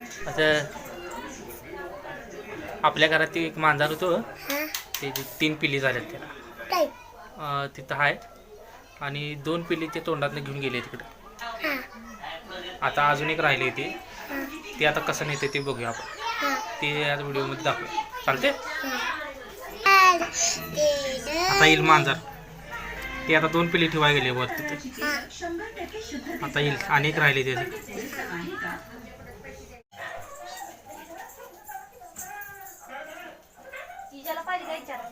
आता आपल्या घरात ते एक मांजर होतं. हा. ते तीन पिली झाल्यात त्याला. तिथं आहे आणि दोन पिली ते तोंडातनं घेऊन गेले तिकडं. आता अजून एक राहिले ते. ते आता कसं नेते ते बघूया आपण. ते आज व्हिडिओमध्ये दाखवूया चालते आता येईल मांजर. ते आता दोन पिली ठेवाय गेले वर तिथे आता येईल. अनेक राहिले त्याचे. ज्याला पाहिजे विचारा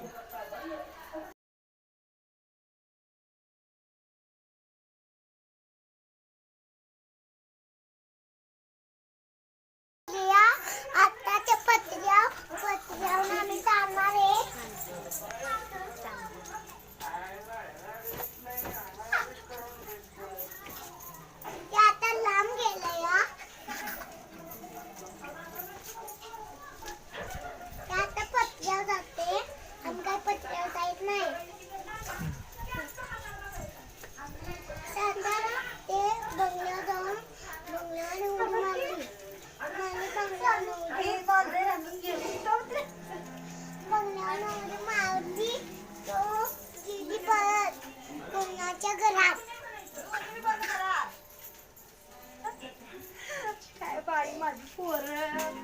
for,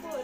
for